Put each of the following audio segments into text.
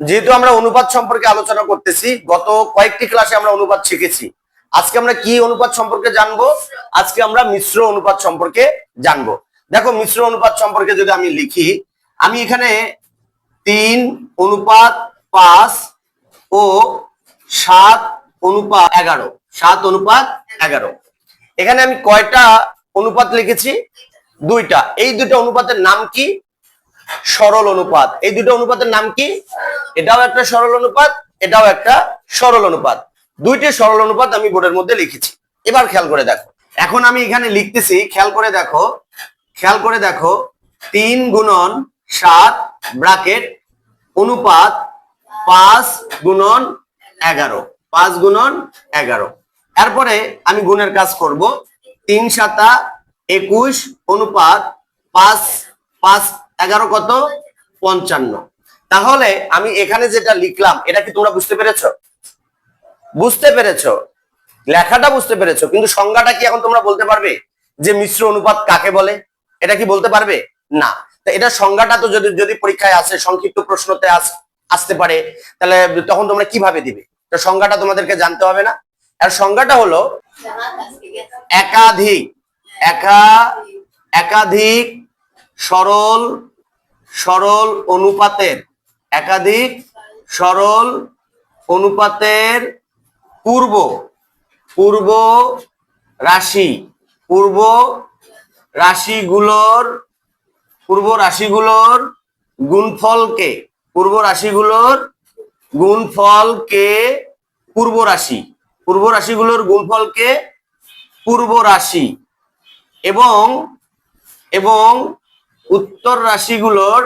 যেহেতু আমরা অনুপাত সম্পর্কে আলোচনা করতেছি, গত কয়েকটি ক্লাসে আমরা অনুপাত শিখেছি। আজকে আমরা কি অনুপাত সম্পর্কে জানব? আজকে আমরা মিশ্র অনুপাত সম্পর্কে জানব। দেখো, মিশ্র অনুপাত সম্পর্কে যদি আমি লিখি, আমি এখানে তিন অনুপাত পাঁচ ও সাত অনুপাত এগারো। সাত অনুপাত এগারো। এখানে আমি কয়টা অনুপাত লিখেছি? দুইটা। এই দুটো অনুপাতের নাম কি? সরল অনুপাত। এই দুটো অনুপাতের নাম কি? এটাও একটা সরল অনুপাত, এটাও একটা সরল অনুপাত। দুইটি সরল অনুপাত আমি বোর্ডের মধ্যে লিখেছি। এবার খেয়াল করে দেখো। এখন আমি এখানে লিখতেছি, খেয়াল করে দেখো, খেয়াল করে দেখো, তিন গুণন সাত ব্রাকেট অনুপাত পাঁচ গুণন এগারো, পাঁচ গুণন এগারো। এরপরে আমি গুণের কাজ করব। তিন সাতা একুশ অনুপাত পাঁচ পাঁচ এগারো কত? পঞ্চান্ন। তাহলে আমি এখানে যেটা লিখলাম, এটা কি তোমরা বুঝতে পেরেছ? বুঝতে পেরেছ? লেখাটা বুঝতে পেরেছ, কিন্তু সংজ্ঞাটা কি এখন তোমরা বলতে পারবে? যে মিশ্র অনুপাত কাকে বলে? এটা কি বলতে পারবে? না। তা এটা সংজ্ঞাটা তো যদি যদি পরীক্ষায় আসে, সংক্ষিপ্ত প্রশ্নতে আস- আসতে পারে, তাহলে তখন তোমরা কীভাবে দিবে? তো সংজ্ঞাটা তোমাদেরকে জানতে হবে না। আর সংজ্ঞাটা হলো একাধিক, একা, একাধিক সরল সরল অনুপাতের একাধিক সরল অনুপাতের পূর্ব পূর্ব রাশি, পূর্ব রাশিগুলোর পূর্ব রাশিগুলোর গুণফলকে, পূর্ব রাশিগুলোর গুণফলকে পূর্ব রাশি, পূর্ব রাশিগুলোর গুণফলকে পূর্ব রাশি এবং এবং উত্তর রাশিগুলোর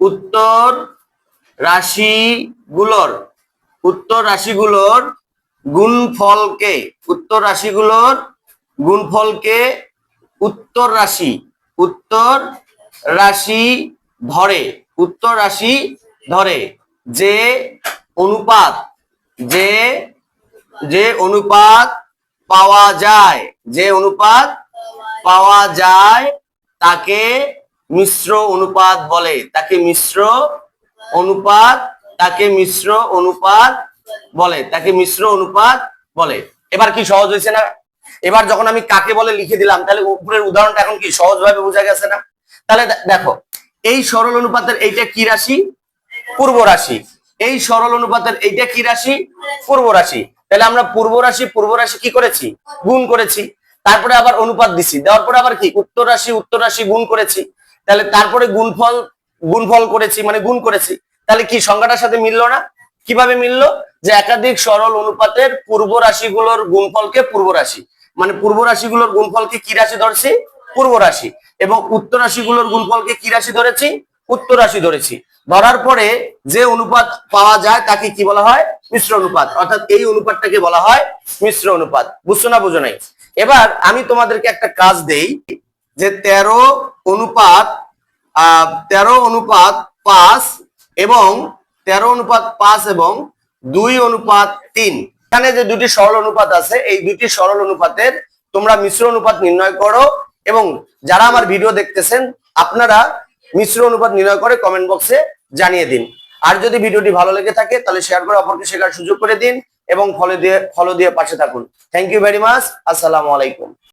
উত্তর রাশিগুলোর, উত্তর রাশিগুলোর গুণফলকে, উত্তর রাশিগুলোর গুণফলকে উত্তর রাশি উত্তর রাশি ধরে, উত্তর রাশি ধরে। যে অনুপাত, যে যে অনুপাত পাওয়া যায়, যে অনুপাত পাওয়া যায় তাকে মিশ্র অনুপাত বলে। তাকে মিশ্র অনুপাত তাকে মিশ্র অনুপাত বলে, তাকে মিশ্র অনুপাত বলে। এবার কি সহজ হয়েছে না? এবার যখন আমি কাকে বলে লিখে দিলাম, তাহলে উপরের উদাহরণটা এখন কি সহজভাবে বোঝা গেছে না? তাহলে দেখো, এই সরল অনুপাতের এইটা কি রাশি? পূর্ব রাশি। এই সরল অনুপাতের এইটা কি রাশি? পূর্ব রাশি। তাহলে আমরা পূর্ব রাশি পূর্ব রাশি কি করেছি? গুণ করেছি। তারপরে আবার অনুপাত দিছি। দেওয়ার পরে আবার কি? উত্তর রাশি উত্তর রাশি গুণ করেছি। তাহলে তারপরে গুণফল গুণফল করেছি মানে গুণ করেছি, তাহলে কি সংখ্যাটার সাথে মিললো না? কীভাবে মিললো? যে একাধিক সরল অনুপাতের পূর্ব রাশিগুলোর গুণফলকে পূর্ব রাশি। মানে পূর্ব রাশিগুলোর গুণফলকে কি রাশি ধরছি? পূর্ব রাশি। এবং উত্তর রাশিগুলোর গুণফলকে কি রাশি ধরেছি? উত্তর রাশি ধরেছি। ধরার পরে যে অনুপাত পাওয়া যায় তাকে কি বলা হয়? মিশ্র অনুপাত। অর্থাৎ এই অনুপাতটাকে বলা হয় মিশ্র অনুপাত। বুঝছ না, বুঝো নাই? এবার আমি তোমাদেরকে একটা কাজ দেই, যে তেরো অনুপাত তেরো অনুপাত পাঁচ এবং তেরো অনুপাত পাঁচ এবং দুই অনুপাত তিন। এখানে যে দুটি সরল অনুপাত আছে, এই দুটি সরল অনুপাতের তোমরা মিশ্র অনুপাত নির্ণয় করো এবং যারা আমার ভিডিও দেখতেছেন, আপনারা মিশ্র অনুপাত নির্ণয় করে কমেন্ট বক্সে জানিয়ে দিন। আর যদি ভিডিওটি ভালো লেগে থাকে, তাহলে শেয়ার করে অপরকে শেখার সুযোগ করে দিন এবং ফলো দিয়ে ফলো দিয়ে পাশে থাকুন। থ্যাংক ইউ ভেরি মাচ আসসালামু আলাইকুম।